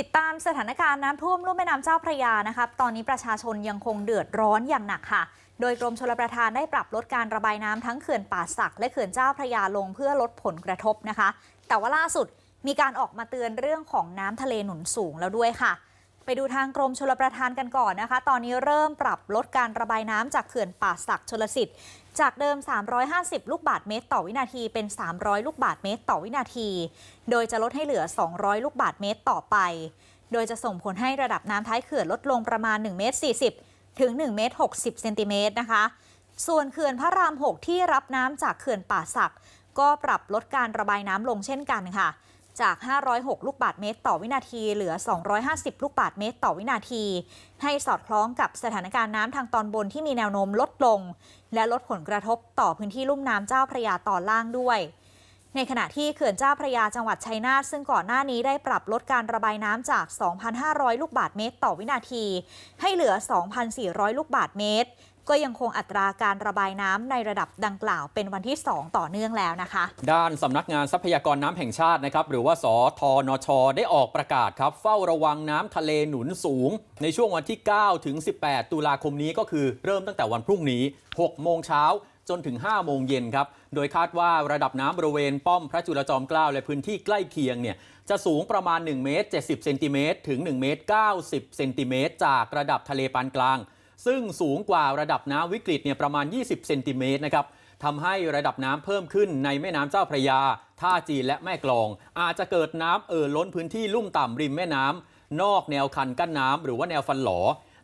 ติดตามสถานการณ์น้ำท่วมลุ่มแม่น้ำเจ้าพระยานะครับ ตอนนี้ประชาชนยังคงเดือดร้อนอย่างหนักค่ะ โดยกรมชลประทานได้ปรับลดการระบายน้ำทั้งเขื่อนป่าสัก และเขื่อนเจ้าพระยาลงเพื่อลดผลกระทบนะคะ แต่ว่าล่าสุดมีการออกมาเตือนเรื่องของน้ำทะเลหนุนสูงแล้วด้วยค่ะ ไปดูทางกรมชลประทานกันก่อนนะคะ ตอนนี้เริ่มปรับลดการระบายน้ำจากเขื่อนป่าสักชลสิทธิ์ จากเดิม 350 ลูกบาทเมตรต่อวินาทีเป็น 300 ลูกบาทเมตรต่อวินาที โดยจะลดให้เหลือ 200 ลูกบาทเมตรต่อไป โดยจะส่งผลให้ระดับน้ำท้ายเขื่อนลดลงประมาณ1เมตร40 ถึง1เมตร60เซนติเมตรนะคะ ส่วนเขื่อนพระราม 6 ที่รับน้ำจากเขื่อนป่าสัก ก็ปรับลดการระบายน้ำลงเช่นกันค่ะ จาก 506 ลูกบาทเมตร ต่อวินาที เหลือ 250 ลูกบาทเมตร ต่อวินาที ให้สอดคล้องกับสถานการณ์น้ำทางตอนบนที่มีแนวโน้มลดลง และลดผลกระทบต่อพื้นที่ลุ่มน้ำเจ้าพระยาตอนล่างด้วยในขณะที่เขื่อนเจ้าพระยาจังหวัดชัยนาทซึ่งก่อนหน้านี้ได้ปรับลดการระบายน้ำจาก 2,500 ลูกบาทเมตร ต่อวินาที ให้เหลือ 2,400 ลูกบาทเมตร ก็ยังคงอัตราการระบายน้ำในระดับดังกล่าวเป็นวันที่ 2 ต่อเนื่องแล้วนะคะ ด้านสำนักงานทรัพยากรน้ำแห่งชาตินะครับหรือว่าสทนช ได้ออกประกาศครับ เฝ้าระวังน้ำทะเลหนุนสูง ในช่วงวันที่ 9 ถึง 18 ตุลาคมนี้ก็คือเริ่มตั้งแต่วันพรุ่งนี้ 6 โมงเช้าจนถึง 5 โมงเย็นครับ โดยคาดว่าระดับน้ำบริเวณป้อมพระจุลจอมเกล้าและพื้นที่ใกล้เคียงเนี่ยจะสูงประมาณ 1 เมตร 70 เซนติเมตรถึง 1 เมตร 90 เซนติเมตรจากระดับทะเลปานกลาง ซึ่งสูงกว่าระดับน้ำวิกฤตเนี่ยประมาณ 20 เซนติเมตรนะครับทำให้ระดับน้ำเพิ่มขึ้นในแม่น้ำเจ้าพระยา ท่าจีนและแม่กลอง อาจจะเกิดน้ำเอ่อล้นพื้นที่ลุ่มต่ำริมแม่น้ำนอกแนวคันกั้นน้ำหรือว่าแนวฟันหลอ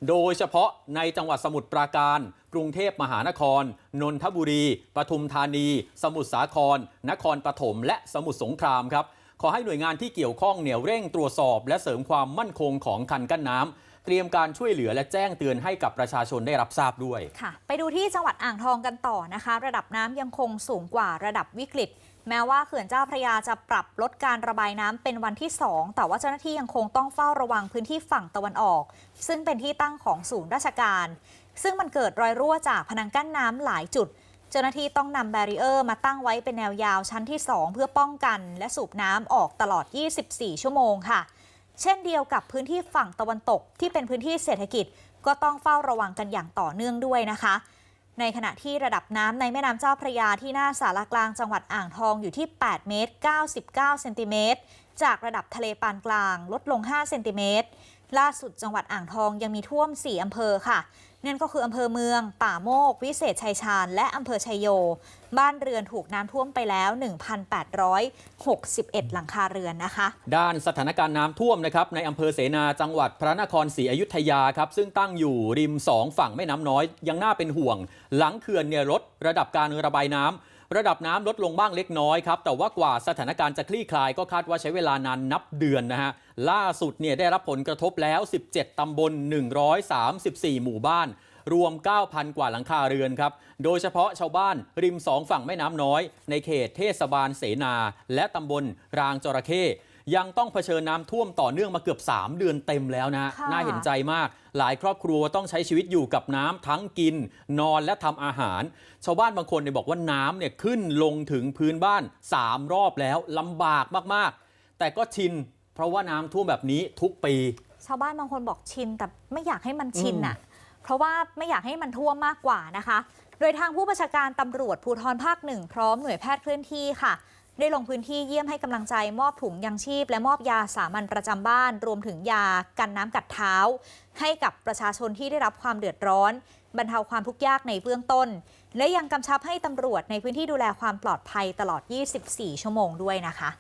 โดยเฉพาะในจังหวัดสมุทรปราการ กรุงเทพมหานคร นนทบุรี ปทุมธานี สมุทรสาคร นครปฐมและสมุทรสงครามครับขอให้หน่วยงานที่เกี่ยวข้องเนี่ยเร่งตรวจสอบ และเสริมความมั่นคงของคันกั้นน้ำ ตรียมการช่วยเหลือและแจ้งเตือนให้กับประชาชนได้รับทราบด้วยค่ะ ไปดูที่จังหวัดอ่างทองกันต่อนะคะ ระดับน้ำยังคงสูงกว่าระดับวิกฤต แม้ว่าเขื่อนเจ้าพระยาจะปรับลดการระบายน้ำเป็นวันที่ 2 แต่ว่าเจ้าหน้าที่ยังคงต้องเฝ้าระวังพื้นที่ฝั่งตะวันออก ซึ่งเป็นที่ตั้งของศูนย์ราชการ ซึ่งมันเกิดรอยรั่วจากพนังกั้นน้ำหลายจุด เจ้าหน้าที่ต้องนำแบรีเออร์มาตั้งไว้เป็นแนวยาวชั้นที่ 2 เพื่อป้องกัน และสูบน้ำออกตลอด 24 ชั่วโมงค่ะ เช่นเดียวกับพื้นที่ฝั่งตะวันตกที่เป็นพื้นที่เศรษฐกิจก็ต้องเฝ้าระวังกันอย่างต่อเนื่องด้วยนะคะ ในขณะที่ระดับน้ำในแม่น้ำเจ้าพระยาที่หน้าสารกลางจังหวัดอ่างทองอยู่ที่ 8 เมตร 99 เซนติเมตร จากระดับทะเลปานกลางลดลง 5 เซนติเมตร ล่าสุดจังหวัดอ่างทองยังมีท่วม 4 อำเภอค่ะ นั่นก็คืออำเภอเมือง ป่าโมก วิเศษชัยชาญ และอำเภอชัยโย บ้านเรือนถูกน้ำท่วมไปแล้ว 1,861 หลังคาเรือนนะคะ ด้านสถานการณ์น้ำท่วมนะครับในอำเภอเสนาจังหวัดพระนครศรีอยุธยาครับซึ่งตั้งอยู่ริมสองฝั่งแม่น้ำน้อย ยังน่าเป็นห่วง หลังเขื่อนเนี่ยลดระดับการระบายน้ำ ระดับน้ำลดลงบ้างเล็กน้อยครับ แต่ว่ากว่าสถานการณ์จะคลี่คลายก็คาดว่าใช้เวลานานนับเดือนนะฮะ ล่าสุดเนี่ยได้รับผลกระทบแล้ว 17ตำบล 134 หมู่บ้าน รวม 9,000 กว่าหลังคาเรือนครับ โดยเฉพาะชาวบ้านริมสองฝั่งแม่น้ำน้อย ในเขตเทศบาลเสนา และตำบลรางจระเข้ ยังต้องเผชิญน้ำท่วมต่อเนื่องมาเกือบ 3 เดือนเต็มแล้วนะค่ะน่าเห็นใจมาก หลายครอบครัวต้องใช้ชีวิตอยู่กับน้ำทั้งกิน นอนและทำอาหาร ชาวบ้านบางคนเนี่ยบอกว่าน้ำเนี่ยขึ้นลงถึงพื้นบ้าน 3 รอบแล้วลำบากมากๆ แต่ก็ชินเพราะว่าน้ำท่วมแบบนี้ทุกปี ชาวบ้านบางคนบอกชิน แต่ไม่อยากให้มันชินอะเพราะว่าไม่อยากให้มันท่วมมากกว่านะคะ โดยทางผู้บัญชาการตำรวจภูธรภาคหนึ่งพร้อมหน่วยแพทย์เคลื่อนที่ค่ะ ได้ลงพื้นที่เยี่ยมให้กำลังใจมอบถุงยังชีพ และมอบยาสามัญประจำบ้าน รวมถึงยากันน้ำกัดเท้า ให้กับประชาชนที่ได้รับความเดือดร้อน บรรเทาความทุกข์ยากในเบื้องต้น และยังกำชับให้ตำรวจในพื้นที่ดูแลความปลอดภัยตลอด 24 ชั่วโมงด้วยนะคะ